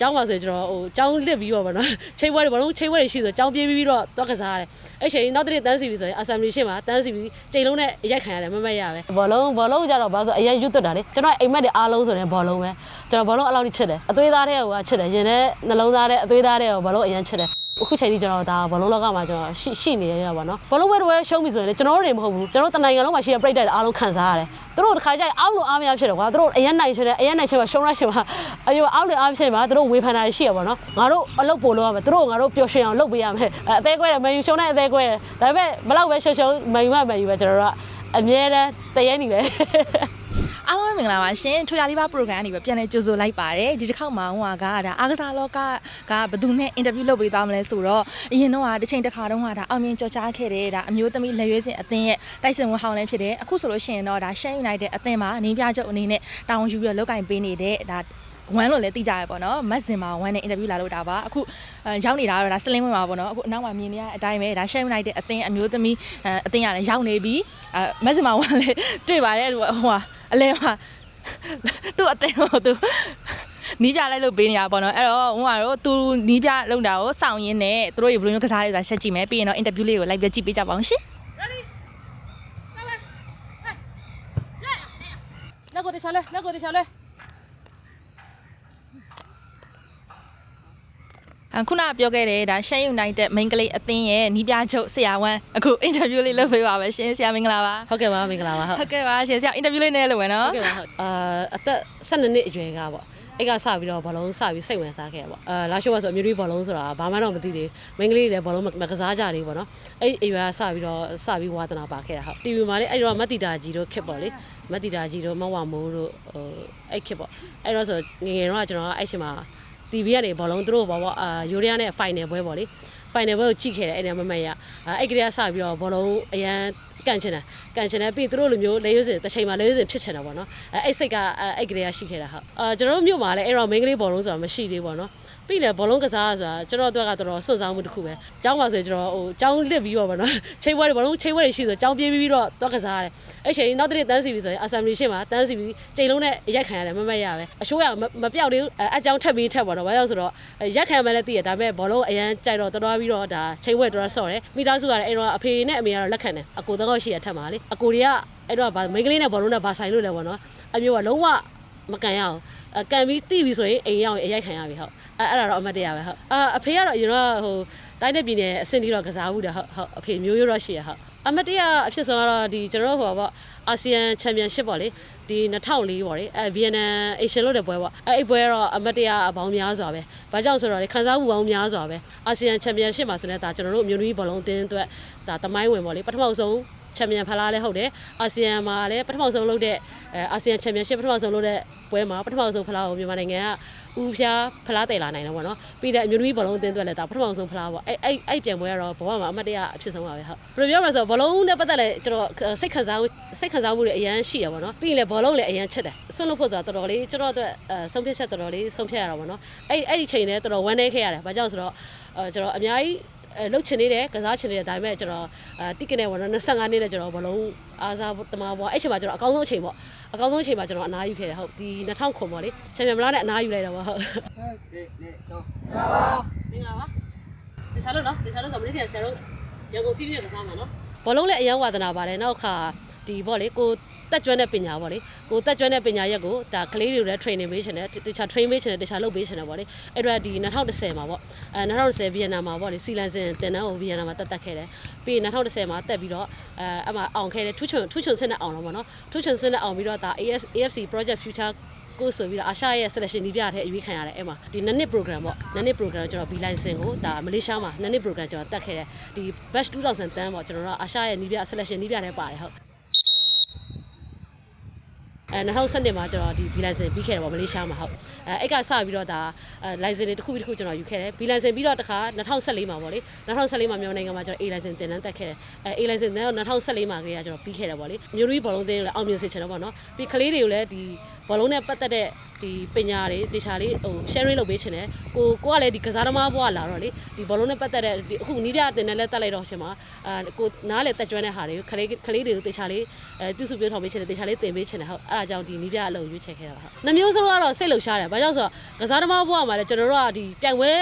ကျောင်းမှာဆိုရင်ကျွန်တော်ဟိုကျောင်းလစ်ပြီးတော့ဗောနော်ချိန်ပွဲတွေဘာလို့ချိန်ပွဲတွေရှိဆိုကျောင်းပြေးပြီးတော့တော့ကစားရတယ်အဲ့ချိန်နောက်တစ်နေ့တန်းစီပြီးဆိုရင် assembly ရှင်းမှာတန်းစီပြီးချိန်လုံးနဲ့ရိုက်ခံရတယ်မမတ်ရပဲဘောလုံးဘောလုံးကြတော့ဘာလို့ဆိုအရင်ရွတ်တက်တာလေကျွန်တော်အိမ်မက်တွေအားလုံးဆိုရင်ဘောလုံးပဲကျွန်တော်ဘောလုံးအလောက်ကြီးချစ်တယ်အသွေးသားတဲ့ဟိုကချစ်တယ်ရင်ထဲနှလုံးသားတဲ့အသွေးသားတဲ့ဟိုဘောလုံးအရင်ချစ်တယ်အခုချိန်ကြီးကျွန်တော်ဒါဘောလုံးလောကမှာကျွန်တော်ရှိရှိနေရတာပေါ့နော်ဘောလုံးဝဲတစ်ဝဲရှုံးပြီဆိုရင်လည်းကျွန်တော်တို့တွေမဟုတ်ဘူးကျွန်တော်တို့တနိုင်ငံလုံးမှာရှိတဲ့ပြည်သက်တွေအားလုံးခံစားရတယ် သူတို့တစ်ခါကျရင်အောက်လို့အားမရဖြစ်တယ်ကွာသူတို့အရင်နိုင်ချင်တယ်အရင်နိုင်ချင်မှာရှုံးရရှင်မှာအယိုအောက်လို့အားဖြစ်မှာသူတို့ဝေဖန်တာရှိရပါတော့ငါတို့အလုပ်ပို့လို့ရမယ်သူတို့ငါတို့ပျော်ရွှင်အောင်လုပ်ပေးရမယ်အသေးကွဲတယ်မန်ယူရှုံးတဲ့အသေးကွဲတယ်ဒါပေမဲ့ဘလောက်ပဲရှုံးရှုံးမန်ယူကမန်ယူပဲကျွန်တော်တို့ကအမြဲတမ်းတရဲနေပဲ အားလုံးပဲမင်္ဂလာပါရှင်ထွေရလေးပါ program ကနေပဲပြန်လဲကြိုဆိုလိုက်ပါတယ်ဒီတစ်ခေါက်မှာဟိုကဒါအားကစားလောကကဘယ်သူနဲ့ interview လုပ်ပေးသွားမလဲဆိုတော့အရင်တော့ကတစ်ချိန်တစ်ခါတုန်းကဒါအောင်မြင်ကြော်ကြားခဲ့တဲ့ဒါအမျိုးသမီးလက်ရွေးစင်အသင်းရဲ့တိုက်စင်ဝန်ဟောင်းလည်းဖြစ်တယ်အခုဆိုလို့ရှိရင်တော့ဒါ Shane United အသင်းမှာနင်းပြချုပ်အနေနဲ့တာဝန်ယူပြီးတော့လုပ်ကင်ပေးနေတဲ့ဒါ ဝမ်းလို့လည်းသိကြရပေါ့နော်မတ်စင်မှာဝမ်းနဲ့ interview လာလို့တာပါအခုရောက်နေတာတော့ဒါစလင်းဝင်ပါပေါ့နော်အခုအနောက်မှာမြင်နေရတဲ့အတိုင်းပဲဒါ Shane United အသင်းအမျိုးသမီးအသင်းကလည်းရောက်နေပြီအဲမတ်စင်မှာဝမ်းလည်းတွေ့ပါတယ်ဟိုဟာအလဲမှာသူ့အသေးကိုသူနီးပြလိုက်လို့ပေးနေရပါတော့အဲ့တော့ဟိုကတော့သူနီးပြလုံတာကိုစောင့်ရင်းနဲ့သူတို့ရေဘယ်လိုမျိုးကစားလဲဆိုတာရှက်ကြည့်မယ်ပြီးရင်တော့ interview လေးကိုလိုက်ပြကြည့်ပေးကြပါအောင်ရှင်လက်ကိုတခြားလဲလက်ကိုတခြားလဲ ခုနကပြောခဲ့တဲ့ဒါ Shane United main ကလေးအသင်းရဲ့နီးပြချုပ်ဆရာဝမ်းအခု interview လေးလုပ်ပေးပါမယ်ရှင်ဆရာမင်္ဂလာပါဟုတ်ကဲ့ပါမင်္ဂလာပါဟုတ်ဟုတ်ကဲ့ပါရှင်ဆရာ interview လေးနဲ့လုပ်မယ်နော်ဟုတ်ကဲ့ပါဟုတ်အာအသက်12နှစ်အရွယ်ကပေါ့အဲ့ကစပြီးတော့ဘောလုံးစပြီးစိတ်ဝင်စားခဲ့တယ်ပေါ့အာလာရှိုးပါဆိုအမျိုးကြီးဘောလုံးဆိုတာဘာမှတော့မသိသေးဘူးမိန်းကလေးတွေလည်းဘောလုံးမကစားကြသေးဘူးပေါ့နော်အဲ့အရွယ်ကစပြီးတော့စပြီးဝါသနာပါခဲ့တာဟုတ် TV မှာလေအဲ့တော့မတ်တီတာကြီးတို့ခစ်ပေါ့လေမတ်တီတာကြီးတို့မဝမိုးတို့ဟိုအဲ့ခစ်ပေါ့အဲ့တော့ဆိုငယ်ငယ်တော့ကျွန်တော်အဲ့ချိန်မှာ TV ကနေဘောလုံးသူတို့ဘောပေါ့အာယူရီးယားနဲ့ final ပွဲပေါ့လေ final ပွဲကိုကြည့်ခဲ့တယ်အဲ့ဒီမမတ်ရအဲ့ကလေးကစပြီးတော့ဘောလုံးအရန်ကန်ချင်တယ်ကန်ချင်တယ်ပြီးသူတို့လိုမျိုးလေရွေးစင်တစ်ချိန်မှာလေရွေးစင်ဖြစ်ချင်တာပေါ့နော်အဲအဲ့စိတ်ကအဲ့ကလေးကရှိခဲ့တာဟုတ်အာကျွန်တော်တို့မြို့မှာလည်းအဲ့တော့ main ကလေးဘောလုံးဆိုတာမရှိသေးဘူးပေါ့နော် ပြီးလေဘောလုံးကစားဆိုတာကျွန်တော်တို့ကတော်တော်စွန့်စားမှုတစ်ခုပဲကျောင်းမှာဆိုကျွန်တော်ဟိုကျောင်းလစ်ပြီးတော့ပေါ့နော်ချိန်ပွဲတွေဘောလုံးချိန်ပွဲတွေရှိဆိုကျောင်းပြေးပြီးတော့တော့ကစားရတယ်အဲ့ချိန်နောက်တစ်နေ့တန်းစီပြီးဆိုရင် assembly ရှင်းမှာတန်းစီပြီးချိန်လုံးနဲ့ရိုက်ခံရတယ်မမတ်ရပဲအရှိုးရမပြောက်သေးဘူးအကြောင်းထပ်ပြီးထပ်ပေါ့နော်ဘာလို့ဆိုတော့ရက်ခံမှလည်းသိရဒါပေမဲ့ဘောလုံးအရန်ကြိုက်တော့တော်တော်ပြီးတော့ဒါချိန်ပွဲတော်တော်ဆော့တယ်မိသားစုကလည်းအဲ့တော့အဖေနဲ့အမေကတော့လက်ခံတယ်အကိုတော့ရှိရထက်မှာလေအကိုတွေကအဲ့တော့မိန်းကလေးနဲ့ဘောလုံးနဲ့ဘာဆိုင်လို့လဲပေါ့နော်အမျိုးကလုံးဝမကန်ရအောင်အကန်ပြီးတိပြီဆိုရင်အိမ်ရောက်ရင်အရိုက်ခံရပြီဟုတ် အဲ့အဲ့ဒါတော့အမတ်တရားပဲဟုတ်အာအဖေကတော့အရင်တော့ဟိုတိုင်းတဲ့ပြည်နယ်အဆင့်တီတော့ကစားဘူးတယ်ဟုတ်ဟုတ်အဖေမျိုးရိုးတော့ရှိရဟုတ်အမတ်တရားအဖြစ်ဆုံးကတော့ဒီကျွန်တော်တို့ဟိုပါပေါ့အာဆီယံချန်ပီယံရှစ်ပေါ့လေဒီ2004ပေါ့လေအဲဗီယက်နမ်အေရှင်လို့တဲ့ပွဲပေါ့အဲအဲ့ပွဲကတော့အမတ်တရားအပေါင်းများစွာပဲဘာကြောင့်ဆိုတော့လေခန်းစားမှုပေါင်းများစွာပဲအာဆီယံချန်ပီယံရှစ်မှာဆိုတော့ဒါကျွန်တော်တို့အမျိုးသမီးဘောလုံးအသင်းအတွက်ဒါတမိုင်းဝင်ပေါ့လေပထမဆုံး ချန်ပီယံဖလားလည်းဟုတ်တယ်အာဆီယံမှာလည်းပထမဆုံးလုပ်တဲ့အဲအာဆီယံချန်ပီယံရှစ်ပထမဆုံးလုပ်တဲ့ပွဲမှာပထမဆုံးဖလားကိုမြန်မာနိုင်ငံကဦးဖျားဖလားတယ်လာနိုင်တော့ဗောနော်ပြီးတဲ့အမျိုးသမီးဘောလုံးအသင်းအတွက်လည်းဒါပထမဆုံးဖလားပေါ့အဲ့အဲ့အဲ့ပြန်ပွဲကတော့ဘဝမှာအမတ်တရအဖြစ်ဆုံးပါပဲဟုတ်ဘယ်လိုပြောမလဲဆိုတော့ဘောလုံးနဲ့ပတ်သက်လဲကျွန်တော်စိတ်ခံစားမှုစိတ်ခံစားမှုတွေအရန်ရှိတယ်ဗောနော်ပြီးရင်လည်းဘောလုံးလည်းအရန်ချစ်တယ်ဆွလို့ဖို့ဆိုတော့တော်တော်လေးကျွန်တော်အတွက်အဲဆုံးဖြတ်ချက်တော်တော်လေးဆုံးဖြတ်ရတာဗောနော်အဲ့အဲ့ဒီချိန်လည်းတော်တော်ဝမ်းနေခဲ့ရတယ်ဘာကြောင့်ဆိုတော့အဲကျွန်တော်အများကြီးအဲ လှုပ်ချင်နေတယ်ကစားချင်နေတယ်ဒါပေမဲ့ကျွန်တော်အဲတိကနဲ့ဘောနော်25နှစ်နဲ့ကျွန်တော်ဘောလုံးအားစားတမားဘောအဲ့ချိန်မှာကျွန်တော်အကောင်းဆုံးအချိန်ပေါ့အကောင်းဆုံးအချိန်မှာကျွန်တော်အနားယူခဲ့တယ်ဟုတ်ဒီ2000ခွန်ပေါ့လေချန်ပီယံမလားနဲ့အနားယူလိုက်တော့ပေါ့ဟုတ်မင်္ဂလာပါဒီစားလို့နော်ဒီစားလို့ဆိုမနေ့ကဆရာတို့ရန်ကုန်စီးရီးကစားမှာနော် ဘောလုံးလည်းအရန်ဝါသနာပါတယ်နောက်ခါဒီဘောလေကိုတက်ကျွမ်းတဲ့ပညာပေါ့လေကိုတက်ကျွမ်းတဲ့ပညာရက်ကိုဒါကလေးတွေကိုလည်း training ပေးချင်တယ်တခြား train ပေးချင်တယ်တခြားလုပ်ပေးချင်တယ်ပေါ့လေအဲ့တော့ဒီ2010မှာပေါ့အဲ2010ဗီယက်နမ်မှာပေါ့လေစီလန်စင်တင်တန်းကိုဗီယက်နမ်မှာတက်တက်ခဲ့တယ်ပြီးရင်2010မှာတက်ပြီးတော့အဲအမှအောင်ခဲ့တယ်ထူးချွန်ထူးချွန်စင်းနဲ့အောင်တော့ပေါ့နော်ထူးချွန်စင်းနဲ့အောင်ပြီးတော့ဒါ AFC Project Future ကိုဆိုပြီးတော့အာရှရဲ့ selection ဒီပြတဲ့အရွေးခံရတယ်အဲ့မှာဒီနှစ်နှစ် program ပေါ့နှစ်နှစ် program ကျွန်တော် B license ကိုဒါမလေးရှားမှာနှစ်နှစ် program ကျွန်တော်တက်ခဲ့တယ်ဒီ batch 2000တန်းပေါ့ကျွန်တော်တို့အာရှရဲ့နီးပြ selection နီးပြထဲပါတယ်ဟုတ် အဲ2012မှာကျွန်တော်ဒီ B license ပြီးခဲ့တယ်ပေါ့မလေးရှားမှာဟုတ်အဲအဲ့ကစပြီးတော့ဒါအဲ license တွေတစ်ခုပြီးတစ်ခုကျွန်တော်ယူခဲ့တယ် B license ပြီးတော့တစ်ခါ2014မှာပေါ့လေ2014မှာမြန်မာနိုင်ငံမှာကျွန်တော် A license တင်တန်းတက်ခဲ့တယ်အဲ A license နဲ့2014မှာကလေးကကျွန်တော်ပြီးခဲ့တယ်ပေါ့လေမျိုးရီဘောလုံးသင်းလည်းအောင်မြင်စေချင်တယ်ပေါ့နော်ပြီးကလေးတွေကိုလည်းဒီဘောလုံးနဲ့ပတ်သက်တဲ့ဒီပညာတွေတေချာလေးဟို sharing လုပ်ပေးချင်တယ်ကိုကိုကလည်းဒီကစားသမားဘွားလာတော့လေဒီဘောလုံးနဲ့ပတ်သက်တဲ့ဒီအခုနီးပြတင်တယ်လည်းတက်လိုက်တော့ရှင်မှာအာကိုနားလေတက်ကျွမ်းတဲ့ဟာတွေကိုကလေးကလေးတွေကိုတေချာလေးအဲပြုစုပြောထောင်ပေးချင်တယ်တေချာလေးတင်ပေးချင်တယ်ဟုတ်အဲအဲ့ဒါကြောင့်ဒီနီးပြအလုပ်ရွေးချယ်ခဲ့တာပါနှမျိုးစလုံးကတော့စိတ်လှုပ်ရှားတယ်ဘာကြောင့်ဆိုတော့ကစားသမားဘဝမှာလည်းကျွန်တော်တို့ကဒီပြိုင်ပွဲ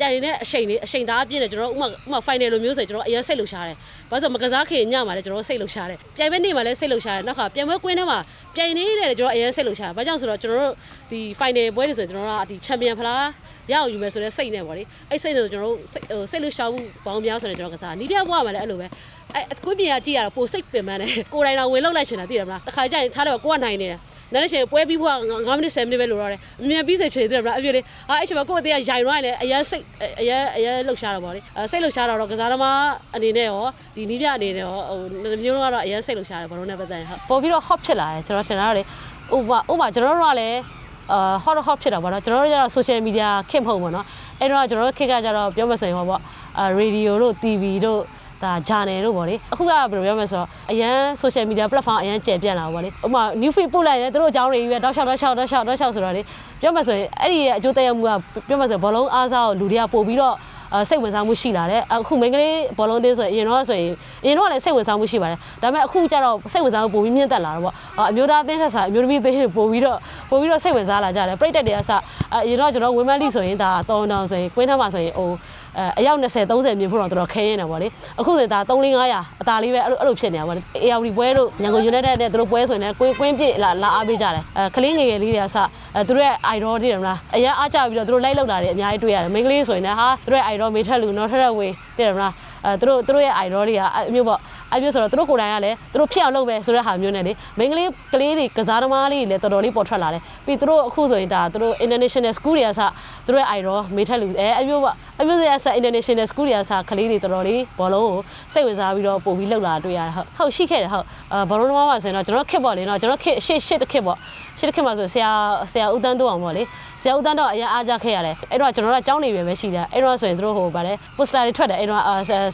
ပြိုင်နေတဲ့အချိန်လေးအချိန်သားအပြည့်နဲ့ကျွန်တော်တို့ဥမာဥမာ final လိုမျိုးဆိုရင်ကျွန်တော်အရင်စိတ်လှုပ်ရှားတယ်ဘာလို့ဆိုမကစားခင်ညမှာလည်းကျွန်တော်စိတ်လှုပ်ရှားတယ်ပြိုင်ပွဲနေ့မှာလည်းစိတ်လှုပ်ရှားတယ်နောက်ခါပြိုင်ပွဲကွင်းထဲမှာပြိုင်နေတဲ့လည်းကျွန်တော်အရင်စိတ်လှုပ်ရှားတယ်ဘာကြောင့်ဆိုတော့ကျွန်တော်တို့ဒီ final ပွဲတွေဆိုရင်ကျွန်တော်တို့ကဒီ champion ဖလားရအောင်ယူမယ်ဆိုတဲ့စိတ်နဲ့ပေါ့လေအဲ့စိတ်နဲ့ဆိုကျွန်တော်တို့စိတ်ဟိုစိတ်လှုပ်ရှားမှုပေါင်းများဆိုရင်ကျွန်တော်ကစားနီးပြဘဝမှာလည်းအဲ့လိုပဲအဲ့ကွင်းပြင်ကကြည့်ရတော့ပိုစိတ်ပင်ပန်းတယ်ကိုယ်တိုင်တော့ဝင်လောက်လိုက်ချင်တာသိတယ်မလားတစ်ခါကြရင်ထားတယ်ကိုကနိုင်နေတယ် နောက်တစ်ချိန်ပွဲပြီးဖို့က9မိနစ်10မိနစ်ပဲလိုတော့တယ်အမြန်ပြီးစေချင်တယ်ဗျာအပြည့်လေးအာအဲ့ချိန်မှာကိုယ့်အသေးကရိုင်သွားရင်လည်းအရင်စိတ်အရင်အရင်လှုပ်ရှားတော့ဗောလေအဲစိတ်လှုပ်ရှားတော့ကစားသမားအနေနဲ့ရောဒီနီးပြအနေနဲ့ရောဟိုမျိုးလုံးကတော့အရင်စိတ်လှုပ်ရှားတယ်ဘာလို့လဲပတ်သက်ဟုတ်ပို့ပြီးတော့ hot ဖြစ်လာတယ်ကျွန်တော်ထင်တာတော့လေဥပမာဥပမာကျွန်တော်တို့ကလည်း အာ hot hot ဖြစ်တာပေါ့နော်ကျွန်တော်တို့ကျတော့ social media ခင့်မဟုတ်ပေါ့နော်အဲ့တော့ကျွန်တော်တို့ခင့်ကကျတော့ပြောမစင်ဟောပေါ့အာ radio တို့ TV တို့ဒါ channel တို့ဗောလေအခုကဘယ်လိုပြောမလဲဆိုတော့အရန် social media platform အရန်ကျယ်ပြန့်လာဗောလေဥပမာ new feed ပို့လိုက်တယ်သူတို့အကြောင်းတွေကြီးပဲတောက်လျှောက်တောက်လျှောက်တောက်လျှောက်တောက်လျှောက်ဆိုတော့လေပြောမှဆိုရင်အဲ့ဒီရဲ့အကျိုးသက်ရောက်မှုကပြောမှဆိုရင်ဘောလုံးအားစားကိုလူတွေကပို့ပြီးတော့အဲ စိတ်ဝင်စားမှုရှိလာတယ်အခုမိန်းကလေးဘောလုံးသေးဆိုရင်အရင်တော့ဆိုရင်အရင်တော့လည်းစိတ်ဝင်စားမှုရှိပါတယ်ဒါပေမဲ့အခုကျတော့စိတ်ဝင်စားမှုပိုပြီးမြင့်တက်လာတော့ပေါ့အမျိုးသားအသင်းထက်စာအမျိုးသမီးအသင်းတွေပိုပြီးတော့ပိုပြီးတော့စိတ်ဝင်စားလာကြတယ်ပြိတက်တွေကစအရင်တော့ကျွန်တော်ဝင်းမလီဆိုရင်ဒါတောင်းတောင်းဆိုရင်ကွင်းထဲမှာဆိုရင်ဟိုအဲအယောက်20 30မြင်ဖို့တော့တော်တော်ခဲရင်တယ်ပေါ့လေအခုဆိုရင်ဒါ3 4 500အသာလေးပဲအဲ့လိုအဲ့လိုဖြစ်နေတာပေါ့လေ AR ပွဲတို့ရန်ကုန် United နဲ့သူတို့ပွဲဆိုရင်လည်းကွင်းကွင်းပြည့်လာလာအားပေးကြတယ်အဲကလေးငယ်ငယ်လေးတွေကစအဲသူတို့ရဲ့ idol တည်တယ်မလားအရင်အားကြပြီးတော့သူတို့လိုက်လောက်တာတွေအများကြီးတွေ့ရတယ်မိန်းကလေးဆိုရင်လည်းဟာသူတို့ရဲ့ idol မေထက်လူနော်ထက်ထက်ဝေးတည်တယ်မလားအဲသူတို့သူတို့ရဲ့ idol တွေကအမျိုးပေါ့အမျိုးဆိုတော့သူတို့ကိုယ်တိုင်ကလည်းသူတို့ဖြစ်အောင်လုပ်ပဲဆိုတဲ့ဟာမျိုးနဲ့လေမိန်းကလေးကလေးတွေကစားသမားလေးတွေလည်းတော်တော်လေးပေါ်ထွက်လာတယ်ပြီးသူတို့အခုဆိုရင်ဒါသူတို့ international school တွေကစသူတို့ရဲ့ idol မေထက်လူအဲအမျိုးပေါ့အမျိုးဆိုရဆက် international school တွေကစကလေးတွေတော်တော်လေးဘောလုံးကိုစိတ်ဝင်စားပြီးတော့ပို့ပြီးလှုပ်လာတွေ့ရတယ်ဟုတ်ဟုတ်ရှိခဲ့တယ်ဟုတ်အဲဘောလုံးသမားမှာဆိုရင်တော့ကျွန်တော်ခစ်ပေါ့လေနော်ကျွန်တော်ခစ်ရှစ်ရှစ်တစ်ခစ်ပေါ့ရှစ်တစ်ခစ်မှာဆိုဆရာဆရာဦးတန်းတို့အောင်ပေါ့လေဆရာဦးတန်းတော့အရင်အားကြခဲ့ရတယ်အဲ့တော့ကျွန်တော်တို့ကကျောင်းနေပဲပဲရှိတယ်အဲ့တော့ဆိုရင်တို့ဟိုဗာလဲပိုစတာတွေထွက်တယ်အဲ့တော့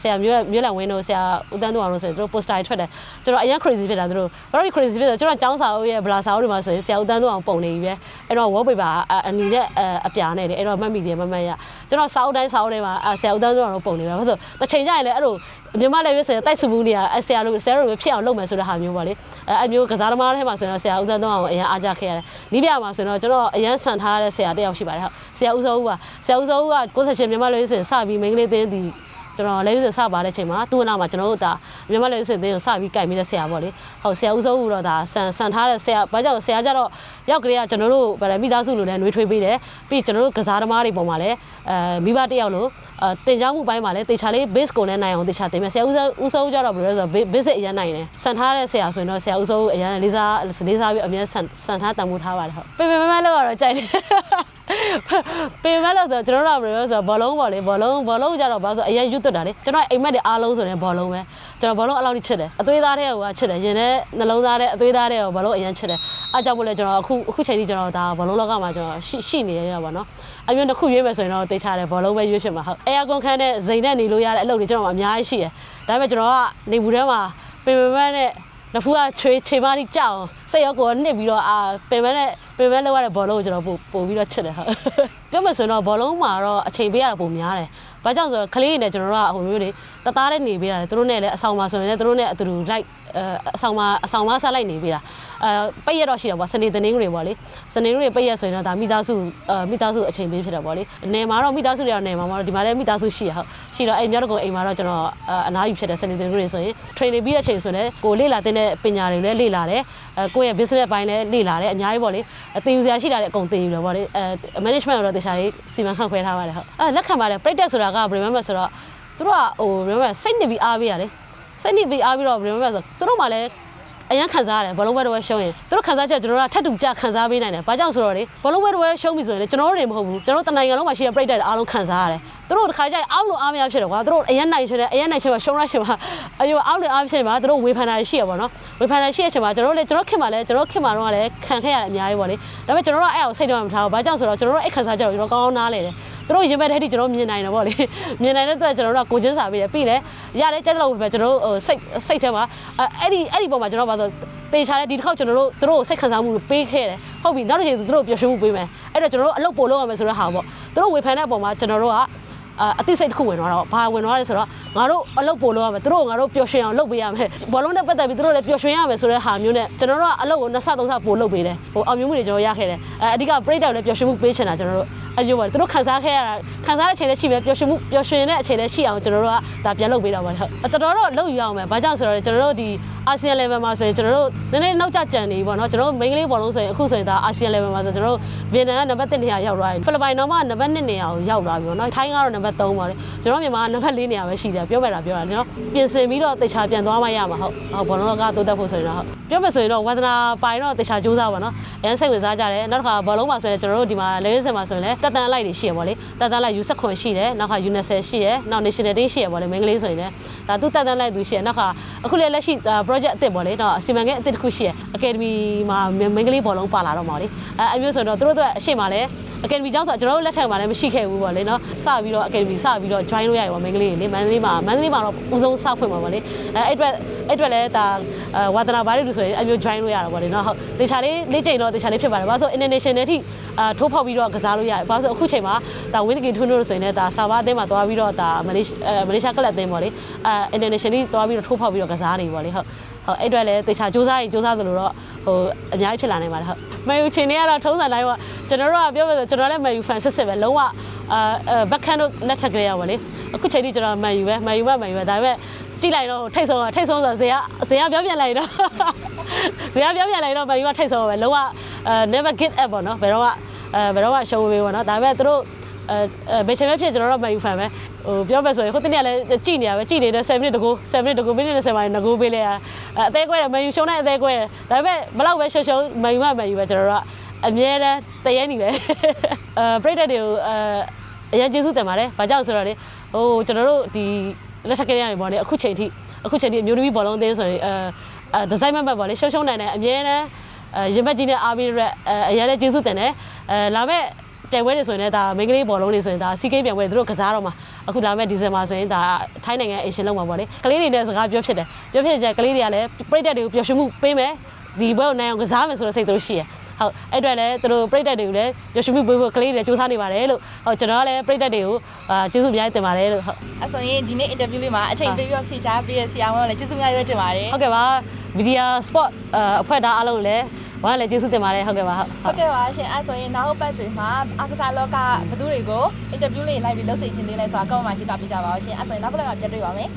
ဆရာမျိုးမျိုးလဝင်းတို့ဆရာဦးတန်းတို့အောင်လို့ဆိုရင်တို့ပိုစတာတွေထွက်တယ်ကျွန်တော်အရင် crazy ဖြစ်တာတို့ဘာလို့ crazy ဖြစ်လဲကျွန်တော်ကျောင်းစာအုပ်ရဲ့ဗလာစာအုပ်တွေမှာဆိုရင်ဆရာဦးတန်းတို့အောင်ပုံနေပြီပဲအဲ့တော့ wallpaper အနီနဲ့အပြာနဲ့လေအဲ့တော့မှတ်မိတယ်မမှတ်ရကျွန်တော်စာအုပ်တိုင်းစာအုပ်တွေမှာဆရာဦးတန်းတို့အောင်ပုံနေပဲဘာလို့တစ်ချိန်ကျရင်လည်းအဲ့လိုမြန်မာလည်းပဲဆိုရင်တိုက်စုမှုနေရဆရာတို့ဆရာတို့ပဲဖြစ်အောင်လုပ်မယ်ဆိုတဲ့ဟာမျိုးပေါ့လေအဲအမျိုးကစားသမားထဲမှာဆိုရင်ဆရာဦးတန်းတို့အောင်အရင်အားကြခဲ့ရတယ်နီးပြမှာဆိုရင်တော့ကျွန်တော်အရင်ဆန်ထားတဲ့ဆရာတယောက်ရှိပါတယ်ဟုတ်ဆရာဦးစောဦးပါဆရာဦးစောဦးက68မြန်မာလည်းဆိုရင်စပြီးမိန်းကလေးတင်းဒီ ကျွန်တော်လည်းစစပါတဲ့ချိန်မှာသူ့နောက်မှာကျွန်တော်တို့ဒါမြန်မာလည်းစတဲ့ကိုစပြီးကြိုက်မိတဲ့ဆရာပေါ့လေဟုတ်ဆရာဦးစိုးဦးတော့ဒါဆန်ဆန်ထားတဲ့ဆရာဘာကြောင့်ဆရာကြတော့ရောက်ကလေးကကျွန်တော်တို့ဗရမိသားစုလိုလည်းနှွေးထွေးပေးတယ်ပြီးကျွန်တော်တို့ကစားသမားတွေပုံမှာလည်းအဲမိဘတယောက်လို့အဲတင်ကြောင်းမှုပိုင်းမှာလည်းတေချာလေး base ကိုလည်းနိုင်အောင်တေချာတင်မယ်ဆရာဦးစိုးဦးစိုးကြတော့ဘယ်လိုလဲဆိုတော့ basic အရင်နိုင်တယ်ဆန်ထားတဲ့ဆရာဆိုရင်တော့ဆရာဦးစိုးအရင်လေးစားလေးစားပြီးအမြဲဆန်ဆန်ထားတန်ဖိုးထားပါတယ်ဟုတ်ပေပေမဲမဲလောက်တော့ကြိုက်တယ်ပေမဲလို့ဆိုကျွန်တော်တို့ကဘယ်လိုလဲဆိုတော့ဘောလုံးပေါ့လေဘောလုံးဘောလုံးကြတော့ဘာဆိုအရင်ယူသွတ်တာလေကျွန်တော်အိမ်မက်တွေအားလုံးဆိုရင်ဘောလုံးပဲကျွန်တော်ဘောလုံးအလောက်ထိချစ်တယ်အသွေးသားတဲ့ဟိုကချစ်တယ်ရင်ထဲနှလုံးသားတဲ့အသွေးသားတဲ့ဘောလုံးအရင်ချစ်တယ်အားကြောင့်မို့လဲကျွန်တော်အခုအခုချိန်ကြီးကျွန်တော်ဒါဘောလုံးလောကမှာကျွန်တော်ရှိရှိနေရတာပေါ့နော်အမျိုးတစ်ခုရွေးမယ်ဆိုရင်တော့တေချာတယ်ဘောလုံးပဲရွေးဖြစ်မှာဟုတ်အဲယာကွန်ခန်းနဲ့ဇိမ်နဲ့နေလို့ရတဲ့အလုပ်တွေကျွန်တော်အများကြီးရှိတယ်ဒါပေမဲ့ကျွန်တော်ကနေဘူးထဲမှာပင်ပန်းနဲ့နဖူးကချွေချေမကြီးကြောက်စိတ်ရောကိုနှစ်ပြီးတော့အာပင်ပန်းနဲ့ပင်ပန်းလောက်ရတဲ့ဘောလုံးကိုကျွန်တော်ပို့ပို့ပြီးတော့ချစ်တယ်ဟုတ်ပြောမှဆိုရင်တော့ဘောလုံးမှာတော့အချိန်ပေးရတာပုံများတယ် ဘာကြောင့်ဆိုတော့ကလေးတွေနဲ့ကျွန်တော်တို့ကဟိုမျိုးတွေတသားနဲ့နေပေးရတယ်သူတို့နဲ့လည်းအဆောင်မှာဆိုရင်လည်းသူတို့နဲ့အတူတူ like အဆောင်မှာအဆောင်မှာဆက်လိုက်နေပေးတာအဲပိတ်ရတော့ရှိတယ်ပေါ့စနေတနင်္ဂနွေပေါ့လေစနေတွေပိတ်ရဆိုရင်တော့ဒါမိသားစုအဲမိသားစုအချိန်ပေးဖြစ်တယ်ပေါ့လေနေမှာတော့မိသားစုတွေတော့နေမှာမဟုတ်ဒီမှာလည်းမိသားစုရှိရဟုတ်ရှိတော့အိမ်မြောက်တော့အိမ်မှာတော့ကျွန်တော်အနားယူဖြစ်တယ်စနေတနင်္ဂနွေဆိုရင် training ပြီးတဲ့အချိန်ဆိုရင်ကိုလေ့လာတဲ့ပညာတွေလည်းလေ့လာတယ်အဲကိုယ့်ရဲ့ business ဘိုင်းလည်းလေ့လာတယ်အများကြီးပေါ့လေအသိယူစရာရှိတာလည်းအကုန်သိယူတယ်ပေါ့လေအဲ management တော့တခြားလေးစီမံခန့်ခွဲထားပါတယ်ဟုတ်အဲလက်ခံပါတယ် practice ဆိုတာက remember ဆိုတော့သူတို့ကဟို remember စိတ်နေပြီးအားပေးရတယ် စိတ်နေပြီးအားပြီးတော့ remember ဆိုသူတို့မှလည်းအရန်ခံစားရတယ်ဘလုံးဘဲတော့ရှုံးရင်သူတို့ခံစားချက်ကျွန်တော်တို့ကထပ်တူကြခံစားပေးနိုင်တယ်။ဘာကြောင့်ဆိုတော့လေဘလုံးဘဲတော့ရှုံးပြီဆိုရင်လေကျွန်တော်တို့တွေမဟုတ်ဘူးကျွန်တော်တို့တနိုင်ငံလုံးမှာရှိတဲ့ပြည်သက်အားလုံးခံစားရတယ်။ သူတို့တစ်ခါကျရင်အောက်လို့အားမရဖြစ်တယ်ကွာ။သူတို့အရန်နိုင်ချင်တယ်အရန်နိုင်ချင်မှရှုံးရချင်မှအယိုအောက်လို့အားဖြစ်မှသူတို့ဝေဖန်တာရှိရပါတော့။ဝေဖန်တာရှိရချင်မှကျွန်တော်တို့လေကျွန်တော်ခင်မှာလေကျွန်တော်ခင်မှာတော့လည်းခံခဲ့ရတယ်အများကြီးပေါ့လေ။ဒါပေမဲ့ကျွန်တော်တို့အဲ့အောင်စိတ်တော့မထားဘူး။ဘာကြောင့်ဆိုတော့ကျွန်တော်တို့အဲ့ခံစားချက်ကိုကျွန်တော်ကောင်းကောင်းနားလေတယ်။သူတို့ရင်မဲ့တဲ့ထိကျွန်တော်မြင်နိုင်တယ်ပေါ့လေ။မြင်နိုင်တဲ့အတွက်ကျွန်တော်တို့ကကိုချင်းစာပေးတယ်ပြီးတယ်။ရတယ်ကြက်လို့ပဲကျွန်တော်တို့ဟိုစိတ်စိတ်ထဲမှာအဲ့ဒီအဲ့ဒီပုံမှာကျွန်တော်ဘာဆိုတေချာတဲ့ဒီတစ်ခေါက်ကျွန်တော်တို့တို့စိတ်ခံစားမှုပေးခဲ့တယ်ဟုတ်ပြီနောက်တစ်ချိန်သူတို့ပျော်ရွှင်မှုပေးမယ်အဲ့တော့ကျွန်တော်တို့အလုပ်ပို့လုပ်ရမယ်ဆိုတဲ့ဟာပေါ့သူတို့ဝေဖန်တဲ့အပေါ်မှာကျွန်တော်တို့က အာအသိစိတ်တစ်ခုဝင်သွားတော့ဘာဝင်သွားလဲဆိုတော့ငါတို့အလုပ်ပို့လို့ရမယ်သူတို့ငါတို့ပျော်ရွှင်အောင်လုပ်ပေးရမယ်ဘောလုံးနဲ့ပတ်သက်ပြီးသူတို့လည်းပျော်ရွှင်ရမယ်ဆိုတဲ့ဟာမျိုးနဲ့ကျွန်တော်တို့ကအလုပ်ကိုနှစ်ဆသုံးဆပို့လုပ်ပေးတယ်ဟိုအောင်မြင်မှုတွေကျွန်တော်ရခဲ့တယ်အဲအဓိကပရိသတ်လည်းပျော်ရွှင်မှုပေးချင်တာကျွန်တော်တို့အမျိုးပါသူတို့ခံစားခဲ့ရတာခံစားတဲ့အချိန်လည်းရှိမယ်ပျော်ရွှင်မှုပျော်ရွှင်တဲ့အချိန်လည်းရှိအောင်ကျွန်တော်တို့ကဒါပြန်လုပ်ပေးတာပါလေတော်တော်တော့လုပ်ယူအောင်မယ်ဘာကြောင့်ဆိုတော့ကျွန်တော်တို့ဒီအာဆီယံ level မှာဆိုရင်ကျွန်တော်တို့နည်းနည်းနောက်ကျကြံနေပြီပေါ့နော်ကျွန်တော်တို့ main ကလေးဘောလုံးဆိုရင်အခုဆိုရင်ဒါအာဆီယံ level မှာဆိုကျွန်တော်တို့ဗီယက်နမ်ကနံပါတ်1နေရာရောက်သွားပြီဖိလစ်ပိုင်တော့မှနံပါတ်2နေရာကိုရောက်သွားပြီပေါ့နော်ထိုင်းကတော့နံပါတ်3ပါလေကျွန်တော်မြန်မာကနံပါတ်4နေရာပဲရှိတယ်ပြောမယ်တာပြောတာနော်ပြင်ဆင်ပြီးတော့တေချာပြန်သွားမှရမှာဟုတ်ဟုတ်ဘောလုံးကတိုးတက်ဖို့ဆိုရင်တော့ဟုတ်ပြောမယ်ဆိုရင်တော့ဝါသနာပိုင်တော့တေချာကြိုးစားပါနော်အရင်စိတ်ဝင်စားကြတယ်နောက်တစ်ခါဘောလုံးမှာဆိုရင်ကျွန်တော်တို့ဒီမှာလေးစင်မှာဆိုရင်လည်းတက်တန်လိုက်တွေရှိရပါလေတက်တန်လိုက် U19 ရှိတယ်နောက်ခါ U20 ရှိရနောက် National Team ရှိရပါလေမင်္ဂလေးဆိုရင်လည်းဒါသူတက်တန်လိုက်သူရှိရနောက်ခါအခုလည်းလက်ရှိ project အသစ်ပေါ့လေနော်အစီမံကိန်းအသစ်တစ်ခုရှိရ Academy မှာမင်္ဂလေးဘောလုံးပါလာတော့မှာလေအဲအမျိုးဆိုတော့သူတို့တို့အရှိမလည်း Academy ကျောင်းဆိုကျွန်တော်တို့လက်ထက်မှာလည်းမရှိခဲ့ဘူးပေါ့လေနော်စပြီးတော့ Academy စပြီးတော့ join လို့ရရပါမင်္ဂလေးလေမန္တလေးမှာမန္တလေးမှာတော့ဦးဆုံးစဖွင့်မှာပါလေအဲအဲ့အတွက်အဲ့အတွက်လည်းဒါဝါသနာပါရီလို့ဆိုရင်အမျိုး join လို့ရတာပေါ့လေနော်ဟုတ်တေချာလေးလေးချိန်တော့တေချာလေးဖြစ်ပါတယ်ဘာလို့ဆို international အထိအာထိုးဖောက်ပြီးတော့ကစားလို့ရတယ်ဘာလို့ဆိုအခုချိန်မှာဒါ win game tournament လို့ဆိုရင်လည်းဒါဆာဘာအသင်းမှာသွားပြီးတော့ဒါမလေးမလေးရှားကလပ်အသင်းပေါ့လေအဲ international သွားပြီးတော့ထိုးဖောက်ပြီးတော့ကစားနေပေါ့လေဟုတ်ဟုတ်အဲ့အတွက်လည်းတေချာစူးစမ်းရင်စူးစမ်းသလိုတော့ဟိုအများကြီးဖြစ်လာနိုင်ပါတယ်ဟုတ်မယူချင်နေရတော့ထုံးစံတိုင်းပေါ့ကျွန်တော်တို့ကပြောမယ်ဆိုကျွန်တော်လည်းမယူ fan စစ်စစ်ပဲလုံးဝအာဘက်ခန်တို့လက်ထက်ကလေးရပါလေအခုချိန်ထိကျွန်တော်မယူပဲမယူပဲမယူပဲဒါပေမဲ့ကြည့်လိုက်တော့ထိတ်ဆုံးထိတ်ဆုံးဆိုဇေယဇေယပြောပြလိုက်တော့ဇေယပြောပြလိုက်တော့မယူကထိတ်ဆုံးပဲလုံးဝ never get up ပေါ့နော်ဘယ်တော့ကအဲဘယ်တော့ကရှုံးပေးပေါ့နော်ဒါပေမဲ့သူတို့အဲဘယ်ချိန်ပဲဖြစ်ကျွန်တော်တို့မယူ fan ပဲဟိုပြောမယ်ဆိုရင်ခုတနေ့ကလည်းကြည်နေရပဲကြည်နေတဲ့7မိနစ်တကူ7မိနစ်တကူမိနစ်20မိနစ်တကူပေးလိုက်ရအသေးကွဲတယ်မယူရှုံးတဲ့အသေးကွဲတယ်ဒါပေမဲ့ဘလောက်ပဲရှုံရှုံးမယူမှမယူပဲကျွန်တော်တို့ကအမြဲတမ်းတရဲနေပဲအဲပြိတ္တတွေကိုအဲ အရင်ကျေးဇူးတင်ပါတယ်။ဘာကြောင့်ဆိုတော့လေဟိုကျွန်တော်တို့ဒီလက်ထက်ကလေးရတယ်ပေါ့လေအခုချိန်ထိအခုချိန်ထိအမျိုးသမီးဘောလုံးအသင်းဆိုရင်အဲအဲဒီဇိုင်းမတ်မတ်ပေါ့လေရှုံရှုံနိုင်တဲ့အမြဲတမ်းအဲရင်ဘတ်ကြီးနဲ့အားပြီးရက်အဲအရင်လည်းကျေးဇူးတင်တယ်အဲလာမဲ့ပြိုင်ပွဲတွေဆိုရင်လည်းဒါမိန်းကလေးဘောလုံးတွေဆိုရင်ဒါစီကိပြိုင်ပွဲတွေသူတို့ကစားတော့မှာအခုလာမဲ့ဒီဇင်ဘာဆိုရင်ဒါထိုင်းနိုင်ငံအေရှင်လုံးမှာပေါ့လေကလေးတွေနဲ့စကားပြောဖြစ်တယ်ပြောဖြစ်တဲ့ကြကလေးတွေကလည်းပြိတ္တတွေကိုပျော်ရွှင်မှုပေးမယ်ဒီဘွဲကိုနိုင်အောင်ကစားမယ်ဆိုတဲ့စိတ်တို့ရှိရ ဟုတ်အဲ့အတွက်လည်းသူတို့ပြိတ္တတွေကိုလည်းပျော်ရွှင်မှုပေးဖို့ကလေးတွေစူးစမ်းနေပါတယ်လို့ဟုတ်ကျွန်တော်ကလည်းပြိတ္တတွေကိုအာကျေးဇူးအများကြီးတင်ပါတယ်လို့ဟုတ်အဲ့ဆိုရင်ဒီနေ့ interview လေးမှာအချိန်ပေးပြီးတော့ဖြေချပေးရဆရာဝန်ကလည်းကျေးဇူးများရွက်တင်ပါတယ်ဟုတ်ကဲ့ပါဗီဒီယိုစပေါ့အဖွဲ့သားအားလုံးလည်းဘာလည်းကျေးဇူးတင်ပါတယ်ဟုတ်ကဲ့ပါဟုတ်ဟုတ်ကဲ့ပါရှင်အဲ့ဆိုရင်နောက်ပတ်တွေမှာအာကစားလောကဘသူတွေကို interview လေးလိုက်ပြီးလုပ်စီခြင်းသေးလဲဆိုတာကောင်းမှရှင်းတာပြကြပါအောင်ရှင်အဲ့ဆိုရင်နောက်ပတ်မှာပြန်တွေ့ပါမယ်